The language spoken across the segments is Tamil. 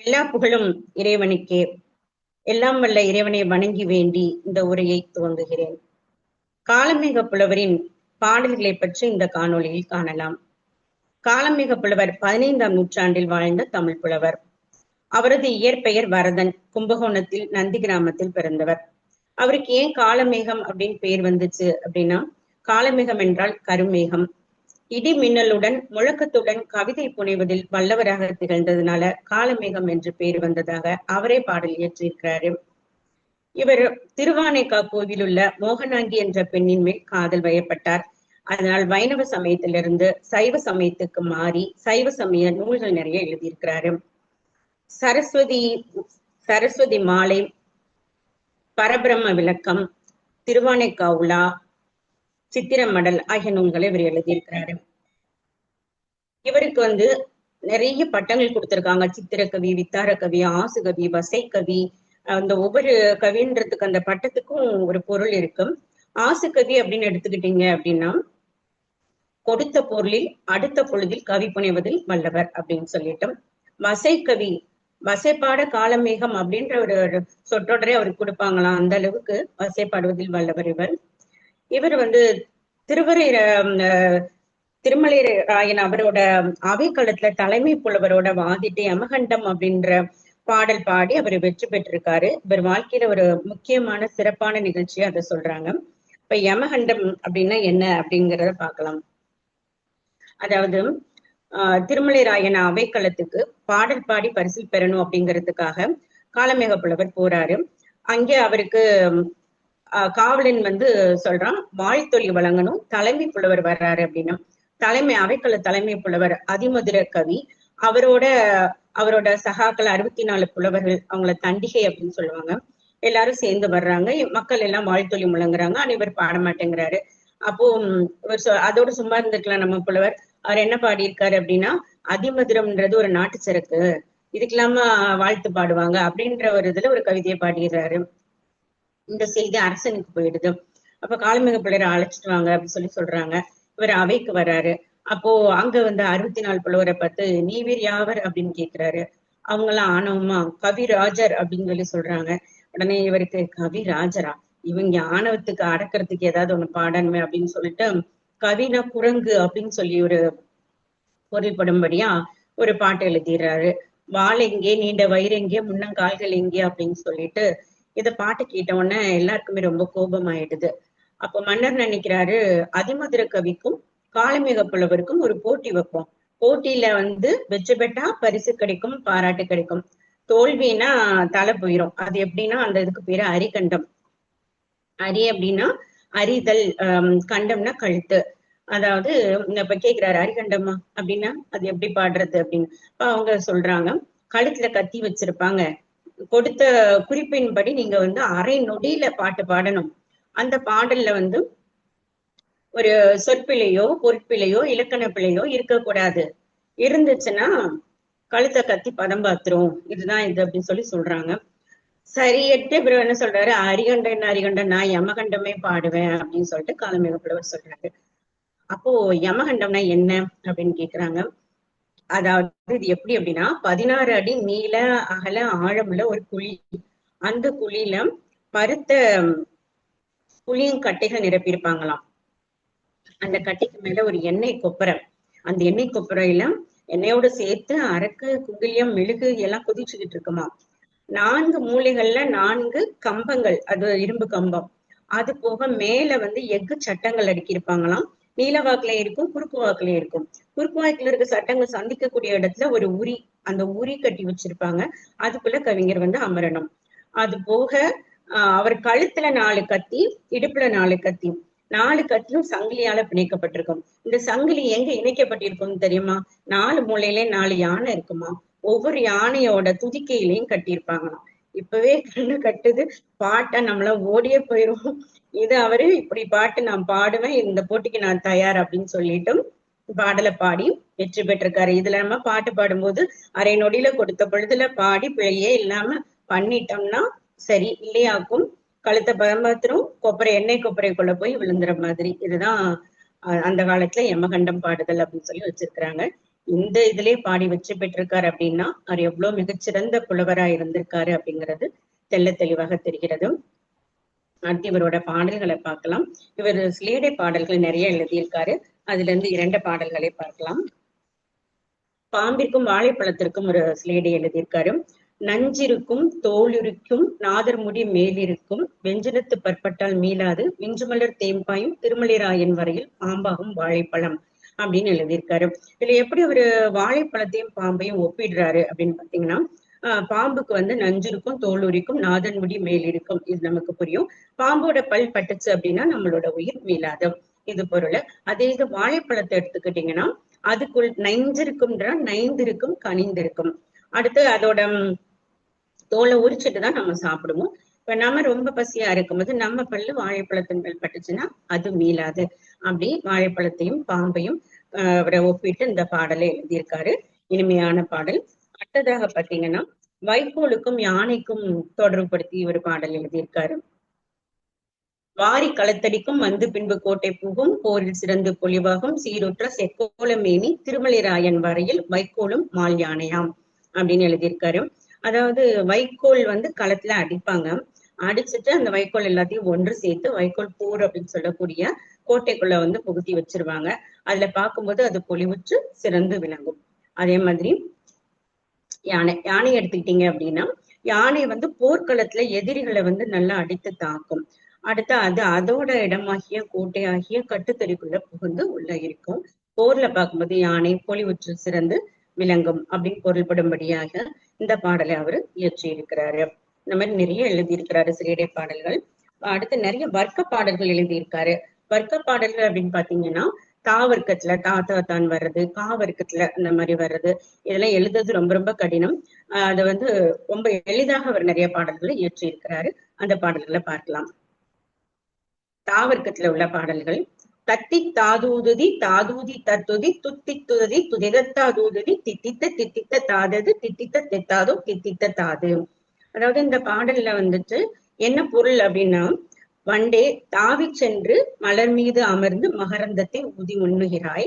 எல்லா புகழும் இறைவனுக்கே. எல்லாம் வல்ல இறைவனை வணங்கி வேண்டி இந்த உரையை துவங்குகிறேன். காலமேக புலவரின் பாடல்களை பற்றி இந்த காணொளியில் காணலாம். காலமேக புலவர் பதினைந்தாம் நூற்றாண்டில் வாழ்ந்த தமிழ் புலவர். அவரது இயற்பெயர் வரதன் கும்பகோணத்தில் நந்தி கிராமத்தில் பிறந்தவர். அவருக்கு ஏன் காலமேகம் அப்படின்னு பெயர் வந்துச்சு அப்படின்னா காலமேகம் என்றால் கருமேகம். இடி மின்னலுடன் முழக்கத்துடன் கவிதை புனைவதில் வல்லவராக திகழ்ந்ததுனால காலமேகம் என்று பெயர் வந்ததாக அவரே பாடல் இயற்றியிருக்கிறாரு. இவர் திருவானைக்கா கோவில் உள்ள மோகனாங்கி என்ற பெண்ணின் மேல் காதல் வயப்பட்டார். அதனால் வைணவ சமயத்திலிருந்து சைவ சமயத்துக்கு மாறி சைவ சமய நூல்கள் நிறைய எழுதியிருக்கிறாரு. சரஸ்வதி சரஸ்வதி மாலை பரபிரம்ம விளக்கம் திருவானைக்காவுலா சித்திரமடல் ஆகிய நூல்களை இவர் எழுதியிருக்கிறாரு. இவருக்கு வந்து நிறைய பட்டங்கள் கொடுத்திருக்காங்க. சித்திரக்கவி வித்தார கவி ஆசுகவி வசை கவி அந்த ஒவ்வொரு கவின்றதுக்கு அந்த பட்டத்துக்கும் ஒரு பொருள் இருக்கும். ஆசு கவி அப்படின்னு எடுத்துக்கிட்டீங்க அப்படின்னா கொடுத்த பொருளில் அடுத்த பொழுதில் கவி புனைவதில் வல்லவர் அப்படின்னு சொல்லிட்டோம் வசை கவி வசைப்பாட காலமேகம் அப்படின்ற ஒரு சொற்றொடரே அவருக்கு கொடுப்பாங்களாம். அந்த அளவுக்கு வசைப்பாடுவதில் வல்லவர் இவர். இவர் வந்து திருவரை திருமலை ராயன் அவரோட அவைக்களத்துல தலைமை புலவரோட வாதிட்டு யமகண்டம் அப்படின்ற பாடல் பாடி அவர் வெற்றி பெற்றிருக்காரு. இவர் வாழ்க்கையில ஒரு முக்கியமான சிறப்பான நிகழ்ச்சியா அதை சொல்றாங்க. இப்ப யமகண்டம் அப்படின்னா என்ன அப்படிங்கிறத பார்க்கலாம் அதாவது ஆஹ் திருமலை ராயன் அவைக்களத்துக்கு பாடல் பாடி பரிசில் பெறணும் அப்படிங்கிறதுக்காக காலமேக புலவர் போறாரு. அங்கே அவருக்கு காவலன் வந்து சொல்றான் வாழ்த்தொழி வழங்கணும் தலைமை புலவர் வர்றாரு அப்படின்னா. தலைமை அவைக்கள தலைமை புலவர் அதிமதுர கவி. அவரோட அவரோட சகாக்கள் அறுபத்தி நாலு புலவர்கள் அவங்கள தண்டிகை அப்படின்னு சொல்லுவாங்க. எல்லாரும் சேர்ந்து வர்றாங்க. மக்கள் எல்லாம் வாழ்த்தொழி முழங்குறாங்க. அனைவர் பாட மாட்டேங்கிறாரு அப்போ இவர் அதோட சும்மா இருந்துக்கலாம் நம்ம புலவர். அவர் என்ன பாடியிருக்காரு அப்படின்னா அதிமதுரம்ன்றது ஒரு நாட்டு சரக்கு. இதுக்கெல்லாம வாழ்த்து பாடுவாங்க அப்படின்ற ஒரு இதுல ஒரு கவிதையை பாடிடுறாரு. இந்த செய்தி அரசனுக்கு போயிடுது. அப்ப காலமிக பிள்ளைரை அழைச்சிட்டு வாங்க அப்படின்னு சொல்லி சொல்றாங்க. இவர் அவைக்கு வர்றாரு. அப்போ அங்க வந்து அறுபத்தி நாலு புலவரை பார்த்து நீவீர் யாவர்? அப்படின்னு கேக்குறாரு. அவங்க எல்லாம் ஆணவமா? கவிராஜர் அப்படின்னு சொல்லி சொல்றாங்க. உடனே இவருக்கு கவிராஜரா? இவங்க ஆணவத்துக்கு அடக்கிறதுக்கு ஏதாவது ஒண்ணு பாடணுமே? அப்படின்னு சொல்லிட்டு கவின குரங்கு அப்படின்னு சொல்லி ஒரு பொருள்படும்படியா ஒரு பாட்டு எழுதிடுறாரு. வாள் எங்கே நீண்ட வயிறு எங்கே முன்னங்கால்கள் எங்கே? அப்படின்னு சொல்லிட்டு இத பாட்டு கேட்ட உடனே எல்லாருக்குமே ரொம்ப கோபம் ஆயிடுது அப்ப மன்னர் நினைக்கிறாரு? அதிமதுர கவிக்கும் காலமிக புலவருக்கும் ஒரு போட்டி வைப்போம். போட்டியில வந்து வெற்றி பெற்றா பரிசு கிடைக்கும் பாராட்டு கிடைக்கும். தோல்வினா தலை போயிரும். அது எப்படின்னா அந்த இதுக்கு பேரு அரிகண்டம். அரி அப்படின்னா அரிதல் கண்டம்னா கழுத்து. அதாவது இப்ப கேக்குறாரு அரிகண்டமா அப்படின்னா அது எப்படி பாடுறது அப்படின்னு. இப்ப அவங்க சொல்றாங்க கழுத்துல கத்தி வச்சிருப்பாங்க. கொடுத்த குறிப்பின்படி நீங்க வந்து அரை நொடியில பாட்டு பாடணும். அந்த பாடல்ல வந்து ஒரு சொற்பிழையோ பொற்பிழையோ இலக்கண பிழையோ இருக்கக்கூடாது. இருந்துச்சுன்னா கழுத்தை கத்தி பதம் பாத்துரும். இதுதான் இது அப்படின்னு சொல்லி சொல்றாங்க. சரியட்டு பிறகு என்ன சொல்றாரு? அரிகண்டன் அரிகண்டன் நான் யமகண்டமே பாடுவேன் அப்படின்னு சொல்லிட்டு காலமேக புலவர் சொல்றாரு. அப்போ யமகண்டம்னா என்ன அப்படின்னு கேக்குறாங்க. அதாவது இது எப்படி அப்படின்னா பதினாறு அடி நீள அகல ஆழமுள்ள ஒரு குழி. அந்த குழியில பருத்த குழியும் கட்டைகள் நிரப்பியிருப்பாங்களாம். அந்த கட்டைக்கு மேல ஒரு எண்ணெய் கொப்பரை அந்த எண்ணெய் கொப்பரையில எண்ணெயோட சேர்த்து அரக்கு குங்கிலியம் மெழுகு எல்லாம் கொதிச்சுக்கிட்டு இருக்குமா நான்கு மூலைகள்ல நான்கு கம்பங்கள் அது இரும்பு கம்பம். அது போக மேல வந்து எஃகு சட்டங்கள் அடுக்கியிருப்பாங்களாம். நீல வாக்குல இருக்கும் குறுக்கு வாக்குல இருக்கும். குறுக்கு வாக்குல இருக்க சட்டங்கள் சந்திக்கக்கூடிய இடத்துல ஒரு உரி அந்த உரி கட்டி வச்சிருப்பாங்க. அதுக்குள்ள கவிஞர் வந்து அமரணும். அது போக ஆஹ் அவர் கழுத்துல நாலு கத்தி இடுப்புல நாலு கத்தி. நாலு கத்தியும் சங்கிலியால பிணைக்கப்பட்டிருக்கும். இந்த சங்கிலி எங்க இணைக்கப்பட்டிருக்கும் தெரியுமா? நாலு மூலையிலே நாலு யானை இருக்குமா? ஒவ்வொரு யானையோட துதிக்கையிலையும் கட்டியிருப்பாங்களாம். இப்பவே கண்ணு கட்டுது. பாட்டை நம்மள ஓடியே போயிரும். இது அவரு இப்படி பாட்டு நான் பாடுவேன் இந்த போட்டிக்கு நான் தயார் அப்படின்னு சொல்லிட்டு பாடலை பாடி வெற்றி பெற்றிருக்காரு. இதுல நம்ம பாட்டு பாடும்போது அரை நொடியில கொடுத்த பொழுதுல பாடி பிழையே இல்லாம பண்ணிட்டோம்னா சரி இல்லையாக்கும். கழுத்தை பரமாத்திரம் கொப்பரை எண்ணெய் கொப்பரைக்குள்ள போய் விழுந்துற மாதிரி. இதுதான் அந்த காலத்துல யமகண்டம் பாடுதல் அப்படின்னு சொல்லி வச்சிருக்கிறாங்க. இந்த இதுலயே பாடி வெற்றி பெற்றிருக்காரு அப்படின்னா அவர் எவ்வளவு மிகச்சிறந்த புலவரா இருந்திருக்காரு அப்படிங்கிறது தெள்ள தெளிவாக தெரிகிறது. அடுத்து இவரோட பாடல்களை பார்க்கலாம். இவர் சிலேடை பாடல்கள் நிறைய எழுதியிருக்காரு. அதுல இருந்து இரண்டு பாடல்களை பார்க்கலாம். பாம்பிற்கும் வாழைப்பழத்திற்கும் ஒரு சிலேடை எழுதியிருக்காரு. நஞ்சிருக்கும் தோலிருக்கும் நாதர்முடி மேலிருக்கும் வெஞ்சனத்து பற்பட்டால் மீளாது விஞ்சுமலர் தேம்பாயும் திருமலைராயன் வரையில் பாம்பாகும் வாழைப்பழம். அப்படின்னு எழுதியிருக்காரு. இதுல எப்படி ஒரு வாழைப்பழத்தையும் பாம்பையும் ஒப்பிடுறாரு அப்படின்னு பாத்தீங்கன்னா பாம்புக்கு வந்து நஞ்சிருக்கும் தோலுரிக்கும் நாதன் முடி மேல் இருக்கும் இது நமக்கு புரியும். பாம்போட பல் பட்டுச்சு அப்படின்னா நம்மளோட உயிர் மீளாது. இது பொருள். அதே இது வாழைப்பழத்தை எடுத்துக்கிட்டீங்கன்னா அதுக்குள் நைஞ்சிருக்கும்ன்ற நைந்திருக்கும் கனிந்திருக்கும். அடுத்து அதோட தோலை உரிச்சிட்டு தான் நம்ம சாப்பிடுவோம். இப்ப நம்ம ரொம்ப பசியா இருக்கும்போது நம்ம பல்லு வாழைப்பழத்தின் மேல் பட்டுச்சுன்னா அது மீளாது. அப்படி வாழைப்பழத்தையும் பாம்பையும் அவரை ஒப்பிட்டு இந்த பாடலை எழுதியிருக்காரு. இனிமையான பாடல். அடுத்ததாக பாத்தீங்கன்னா வைக்கோலுக்கும் யானைக்கும் தொடர்புபடுத்தி ஒரு பாடல் எழுதியிருக்காரு. வாரி களத்தடிக்கும் வந்து பின்பு கோட்டை புகும் போரில் சிறந்து பொலிவாகும் சீருற்ற செக்கோல மேனி திருமலைராயன் வரையில் வைக்கோலும் மால் யானையாம் அப்படின்னு எழுதியிருக்காரு. அதாவது வைக்கோல் வந்து களத்துல அடிப்பாங்க. அடிச்சுட்டு அந்த வைக்கோல் எல்லாத்தையும் ஒன்று சேர்த்து வைக்கோல் போர் அப்படின்னு சொல்லக்கூடிய கோட்டைக்குள்ள வந்து புகுத்தி வச்சிருவாங்க. அதுல பார்க்கும்போது அது பொலிவுற்று சிறந்து விளங்கும். அதே மாதிரி யானை யானை எடுத்துக்கிட்டீங்க அப்படின்னா யானை வந்து போர்க்களத்துல எதிரிகளை வந்து நல்லா அடித்து தாக்கும். அடுத்து அது அதோட இடமாகிய கோட்டையாகிய கட்டுத்தறிக்குள்ள புகுந்து உள்ள இருக்கும். போர்ல பார்க்கும்போது யானை பொலிவுற்று சிறந்து விளங்கும் அப்படின்னு பொருள்படும்படியாக இந்த பாடலை அவர் இயற்றி இருக்கிறாரு இந்த மாதிரி நிறைய எழுதியிருக்கிறாரு சிறியடை பாடல்கள். அடுத்து நிறைய வர்க்க பாடல்கள் எழுதியிருக்காரு. வர்க்க பாடல்கள் அப்படின்னு பாத்தீங்கன்னா தா வர்க்கத்துல தாத்தா தான் வர்றது கா வர்க்கத்துல அந்த மாதிரி வர்றது இதெல்லாம் எழுதுறது ரொம்ப ரொம்ப கடினம். அதை வந்து ரொம்ப எளிதாக அவர் நிறைய பாடல்களை இயற்றி இருக்கிறாரு அந்த பாடல்களை பார்க்கலாம். தாவர்க்கத்துல உள்ள பாடல்கள் தத்தி தாதூதுதி தாதூதி தத்துதி துத்தி துதி துதிதத்தாதூதுதி தித்தித்த தித்தித்த தாதது தித்தித்த தித்தாதோ தித்தித்த தாது. அதாவது இந்த பாடல்ல வந்துட்டு என்ன பொருள் அப்படின்னா வண்டே தாவி சென்று மலர் மீது அமர்ந்து மகரந்தத்தை ஊதி உண்ணுகிறாய்.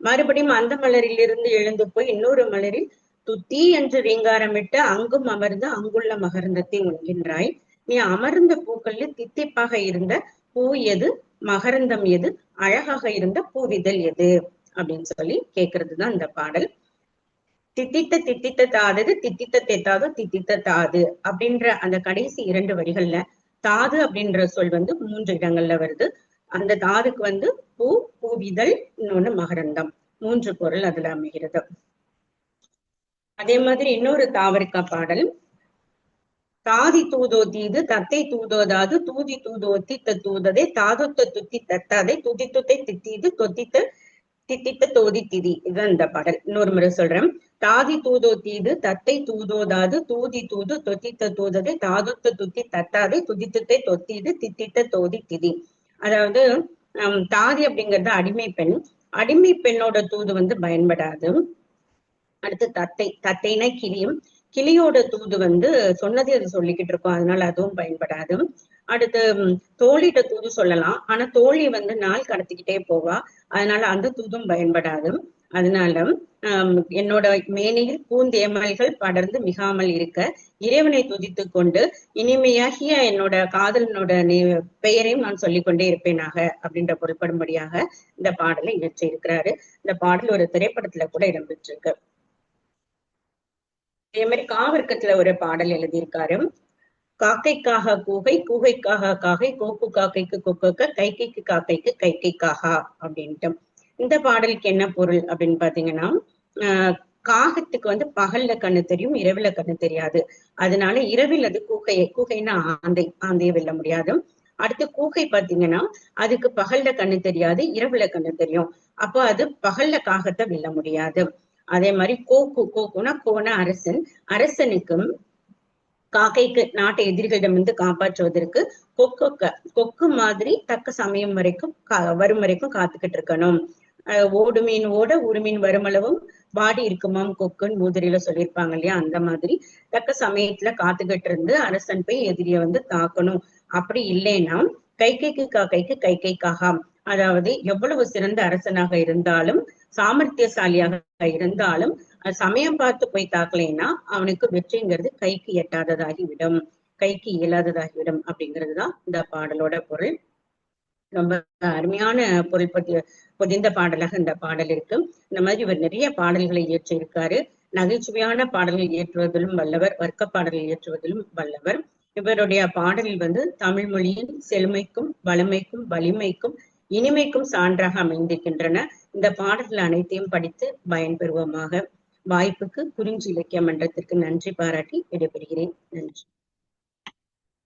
மறுபடியும் அந்த மலரிலிருந்து எழுந்து போய் இன்னொரு மலரில் துத்தி என்று ரீங்காரமிட்டு அங்கும் அமர்ந்து அங்குள்ள மகரந்தத்தை உண்கின்றாய். நீ அமர்ந்த பூக்கள்ல தித்திப்பாக இருந்த பூ எது? மகரந்தம் எது? அழகாக இருந்த பூவிதழ் எது? அப்படின்னு சொல்லி கேக்குறதுதான் இந்த பாடல். தித்தித்த தித்தித்த தாதது தித்தித்த தெத்தாது தித்தித்த தாது அப்படின்ற அந்த கடைசி இரண்டு வரிகள்ல தாது அப்படின்ற சொல் வந்து மூன்று இடங்கள்ல வருது. அந்த தாதுக்கு வந்து பூ பூவிதழ் இன்னொன்னு மகரந்தம். மூன்று பொருள் அதுல அமைகிறது. அதே மாதிரி இன்னொரு தாவரிக்கா பாடல். தாதி தூதோ தீது தத்தை தூதோதாது தூதி தூதோ தித்த தூததே தாதுத்த துத்தி தத்தாதை துதி துத்தை தித்தீது தொத்தித்த தித்தித்த தோதி திதி. இதுதான் இந்த பாடல். இன்னொரு முறை சொல்றேன். தாதி தூதோ தீது தத்தை தூதோதாது தூதி தூது தொத்தித்த தூதது தாதுத்த துத்தி தத்தாதை துதித்தத்தை தொத்திது தித்தித்த தோதி திதி. அதாவது தாதி அப்படிங்கிறது அடிமை பெண். அடிமை பெண்ணோட தூது வந்து பயன்படாது. அடுத்து தத்தை தத்தைனா கிளியும். கிளியோட தூது வந்து சொன்னதை அது சொல்லிக்கிட்டு இருக்கோம். அதனால அதுவும் பயன்படாது. அடுத்து தோழிட்ட தூது சொல்லலாம். ஆனா தோழி வந்து நாள் கடத்திக்கிட்டே போவா. அதனால அந்த தூதும் பயன்படாது. அதனால என்னோட மேனையில் பூந்தேமல்கள் படர்ந்து மிகாமல் இருக்க இறைவனை துதித்து கொண்டு இனிமையாகிய என்னோட காதலனோட பெயரையும் நான் சொல்லிக்கொண்டே இருப்பேனாக அப்படின்ற பொருள்படும்படியாக இந்த பாடலை இயற்றியிருக்கிறாரு இந்த பாடல் ஒரு திரைப்படத்துல கூட இடம்பெற்றிருக்கு. அதே மாதிரி காவர்க்கத்துல ஒரு பாடல் எழுதியிருக்காரு. காக்கைக்காக கூகை கூகைக்காக காகை கோக்கு காக்கைக்கு கொக்கக்க கைகைக்கு காக்கைக்கு கைகைக்காகா அப்படின்ட்டு. இந்த பாடலுக்கு என்ன பொருள் அப்படின்னு பாத்தீங்கன்னா காகத்துக்கு வந்து பகல்ல கண்ணு தெரியும் இரவுல கண்ணு தெரியாது. அதனால இரவில் அது கூகையை கூகைன்னா ஆந்தை ஆந்தையை வெல்ல முடியாது. அடுத்து கூகை பாத்தீங்கன்னா அதுக்கு பகல்ல கண்ணு தெரியாது இரவுல கண்ணு தெரியும். அப்போ அது பகல்ல காகத்தை வெல்ல முடியாது. அதே மாதிரி கோக்கு கோக்குனா கோன அரசன். அரசனுக்கும் காக்கைக்கு நாட்டை எதிரிகளிடமிருந்து காப்பாற்றுவதற்கு கொக்கு கொக்கு மாதிரி தக்க சமயம் வரைக்கும் வரும் வரைக்கும் காத்துக்கிட்டு இருக்கணும். ஓடு மீன் ஓட ஒரு மீன் வருமளவும் வாடி இருக்குமாம் கொக்குன்னு மூதிரியில சொல்லியிருப்பாங்க இல்லையா? அந்த மாதிரி. தக்க சமயத்துல காத்துக்கிட்டு இருந்து அரசன் போய் எதிரிய வந்து தாக்கணும். அப்படி இல்லைன்னா கைகைக்கு காக்கைக்கு காகாம் அதாவது எவ்வளவு சிறந்த அரசனாக இருந்தாலும் சாமர்த்தியசாலியாக இருந்தாலும் சமயம் பார்த்து போய் தாக்கலைன்னா அவனுக்கு வெற்றிங்கிறது கைக்கு எட்டாததாகிவிடும் கைக்கு இயலாததாகிவிடும் அப்படிங்கிறதுதான் இந்த பாடலோட பொருள். ரொம்ப அருமையான பொருள் பற்றி பொதிந்த பாடலாக இந்த பாடல் இருக்கு இந்த மாதிரி இவர் நிறைய பாடல்களை இயற்றியிருக்காரு. நகைச்சுவையான பாடல்கள் இயற்றுவதிலும் வல்லவர் வர்க்க பாடல்கள் இயற்றுவதிலும் வல்லவர். இவருடைய பாடலில் வந்து தமிழ் மொழியின் செழுமைக்கும் வளமைக்கும் வலிமைக்கும் இனிமைக்கும் சான்றாக அமைந்திருக்கின்றன. இந்த பாடல்கள் அனைத்தையும் படித்து பயன்பெறுவோமாக. வாய்ப்புக்கு குறிஞ்சி இலக்கிய மன்றத்திற்கு நன்றி பாராட்டி விடைபெறுகிறேன். நன்றி.